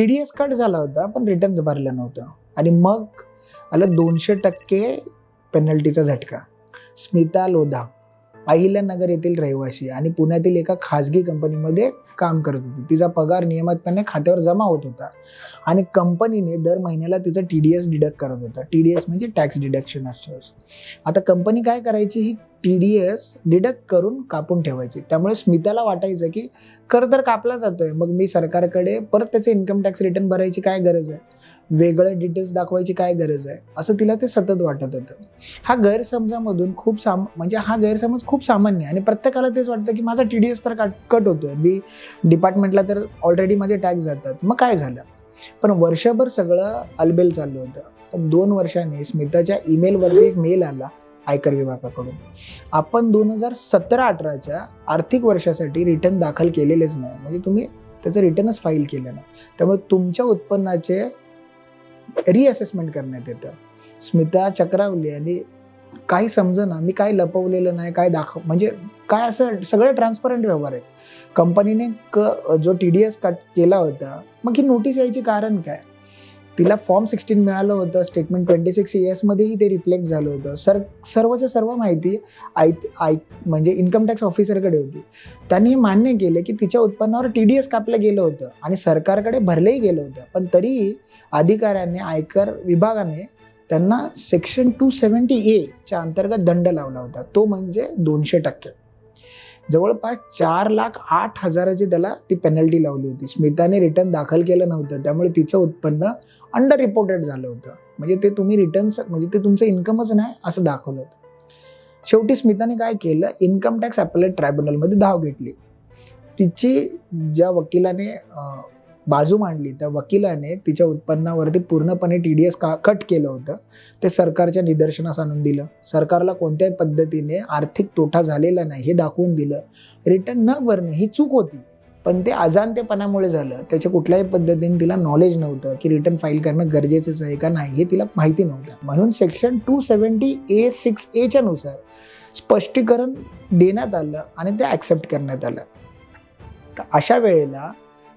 T D S cut झाला होता पण रिटर्न भरलं नव्हतं. आणि मग आलं दोनशे टक्के पेनल्टीचा झटका. स्मिता लोधा अहिल्यानगर येथील रहिवासी आणि पुण्यातील एका खाजगी कंपनीमध्ये काम करत होती. तिचा पगार नियमितपणे खात्यावर जमा होत होता. आणि कंपनीने दर महिन्याला तिचं टी डी एस डिडक्ट करत होता. टी डी एस म्हणजे टॅक्स डिडक्शन असतो. आता कंपनी काय करायची? ही टी डी एस डिडक्ट करून कापून ठेवायची. त्यामुळे स्मिताला वाटायचं की कर तर कापला जातोय. मग मी सरकारकडे परत त्याचे इन्कम टॅक्स रिटर्न भरायची काय गरज आहे? वेगळं डिटेल्स दाखवायची काय गरज आहे? असं तिला ते सतत वाटत होतं. हा गैरसमजामधून खूप साम म्हणजे हा गैरसमज खूप सामान्य आहे. आणि प्रत्येकाला तेच वाटतं की माझा टी डी एस तर कट कट होतोय. मी डिपार्टमेंटला तर ऑलरेडी माझे टॅक्स जातात. मग काय झालं? पण वर्षभर सगळं अलबेल चाललं होतं. पण दोन वर्षांनी स्मिताच्या ईमेलवरती एक मेल आला. आयकर विभागाकडून. आपण दोन हजार सतरा अठराच्या आर्थिक वर्षासाठी रिटर्न दाखल केलेलेच नाही. म्हणजे तुम्ही त्याचं रिटर्नच फाईल केलं नाही. त्यामुळे तुमच्या उत्पन्नाचे रिअसेसमेंट करण्यात येतं. स्मिता चक्रावली आणि काही समजेना मी काय लपवलेलं नाही काय दाखव म्हणजे काय असं सगळं ट्रान्सपरंट व्यवहार आहेत. कंपनीने क जो टी डी एस कट केला होता मग ही नोटीस यायची कारण काय? तिला फॉर्म सिक्स्टीन मिळालं होतं स्टेटमेंट ट्वेंटी सिक्स एसमध्येही ते रिफ्लेक्ट झालं होतं. सर सर्वच्या सर्व माहिती आय आय म्हणजे इन्कम टॅक्स ऑफिसरकडे होती. त्यांनी हे मान्य केलं की तिच्या उत्पन्नावर टी डी एस कापलं गेलं होतं आणि सरकारकडे भरलंही गेलं होतं. पण तरीही अधिकाऱ्यांनी आयकर विभागाने त्यांना सेक्शन टू सेवन्टी एच्या अंतर्गत दंड लावला होता. तो म्हणजे दोनशे टक्के. जवळपास चार लाख आठ हजाराची त्याला ती पेनल्टी लावली होती. स्मिताने रिटर्न दाखल केलं नव्हतं. त्यामुळे तिचं उत्पन्न अंडर रिपोर्टेड झालं होतं. म्हणजे ते तुम्ही रिटर्न्स म्हणजे ते तुमचं इन्कमच नाही असं दाखवलं होतं. शेवटी स्मिताने काय केलं? इन्कम टॅक्स अपेलेट ट्रायब्युनलमध्ये धाव घेतली. तिची ज्या वकिलाने बाजू मांडली त्या वकिलाने तिच्या उत्पन्नावरती पूर्णपणे टी डी एस का कट केलं होतं. ते सरकारच्या निदर्शनास आणून दिलं. सरकारला कोणत्याही पद्धतीने आर्थिक तोटा झालेला नाही हे दाखवून दिलं. रिटर्न न भरणे ही चूक होती. पण ते अजाणतेपणामुळे झालं. त्याच्या कुठल्याही पद्धतीने तिला नॉलेज नव्हतं की रिटर्न फाईल करणं गरजेचंच आहे का नाही हे तिला माहिती नव्हतं. म्हणून section two seventy A six एच्या नुसार स्पष्टीकरण देण्यात आलं आणि ते ॲक्सेप्ट करण्यात आलं. तर अशा वेळेला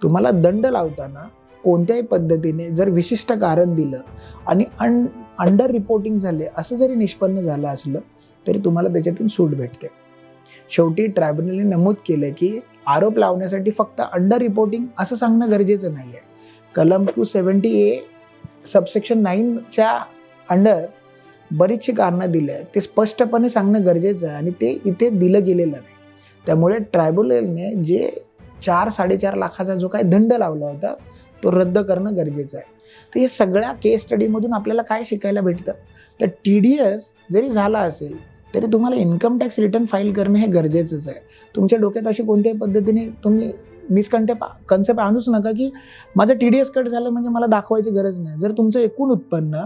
तुम्हाला दंड लावताना कोणत्याही पद्धतीने जर विशिष्ट कारण दिलं आणि अन अंडर रिपोर्टिंग झाले असं जरी निष्पन्न झालं असलं तरी तुम्हाला त्याच्यातून सूट भेटते. शेवटी ट्रायब्युनलने नमूद केलं की आरोप लावण्यासाठी फक्त अंडर रिपोर्टिंग असं सांगणं गरजेचं नाही आहे कलम टू सेवन्टी ए सबसेक्शन नाईनच्या अंडर बरीचशी कारणं दिली आहेत ते स्पष्टपणे सांगणं गरजेचं आहे आणि ते इथे दिलं गेलेलं नाही. त्यामुळे ट्रायब्युनलने जे चार साडेचार लाखाचा जो काय दंड लावला होता तो रद्द करणं गरजेचं आहे. तर हे सगळ्या केस स्टडीमधून आपल्याला काय शिकायला भेटतं? तर टी डी एस जरी झाला असेल तरी तुम्हाला इन्कम टॅक्स रिटर्न फाईल करणं हे गरजेचंच आहे. तुमच्या डोक्यात अशी कोणत्याही पद्धतीने तुम्ही मिसकन्टेप कन्सेप्ट आणूच नका की माझं टी डी एस कट झालं म्हणजे मला दाखवायची गरज नाही. जर तुमचं एकूण उत्पन्न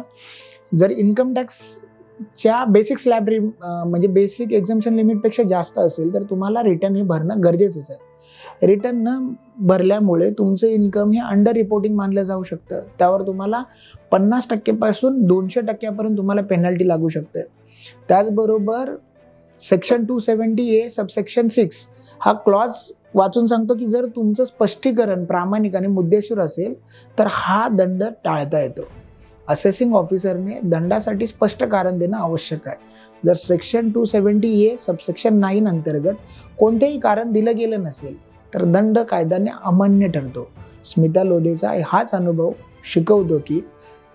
जर इन्कम टॅक्सच्या बेसिक स्लॅब म्हणजे बेसिक एक्झम्शन लिमिटपेक्षा जास्त असेल तर तुम्हाला रिटर्न हे भरणं गरजेचंच आहे. रिटर्न न भरल्यामुळे तुमचं इन्कम हे अंडर रिपोर्टिंग मानलं जाऊ शकतं. त्यावर तुम्हाला पन्नास टक्केपासून दोनशे टक्क्यापर्यंत तुम्हाला पेनल्टी लागू शकते. त्याचबरोबर section two seventy A subsection six हा क्लॉज वाचून सांगतो की जर तुमचं स्पष्टीकरण प्रामाणिक आणि मुद्देशूर असेल तर हा दंड टाळता येतो. असेसिंग ऑफिसरने दंडासाठी स्पष्ट कारण देणं आवश्यक आहे. जर section two seventy A subsection nine अंतर्गत कोणतेही कारण दिलं गेलं नसेल तर दंड कायद्याने अमान्य ठरतो. स्मिता लोधेचा हाच अनुभव शिकवतो की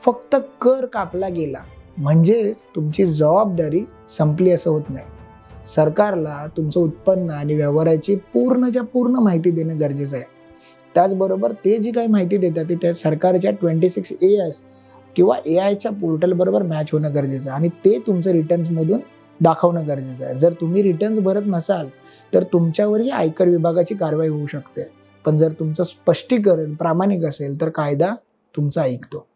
फक्त कर कापला गेला म्हणजेच तुमची जबाबदारी संपली असं होत नाही. सरकारला तुमचं उत्पन्न आणि व्यवहाराची पूर्णच्या पूर्ण माहिती देणं गरजेचं आहे. त्याचबरोबर ते जी काही माहिती देतात ते त्या सरकारच्या ट्वेंटी सिक्स ए एस किंवा ए आयच्या पोर्टलबरोबर मॅच होणं गरजेचं आहे. आणि ते तुमचं रिटर्न्समधून दाखवणं गरजेचं आहे. जर तुम्ही रिटर्न्स भरत नसाल तर तुमच्यावरही आयकर विभागाची कारवाई होऊ शकते. पण जर तुमचं स्पष्टीकरण प्रामाणिक असेल तर कायदा तुमचा ऐकतो.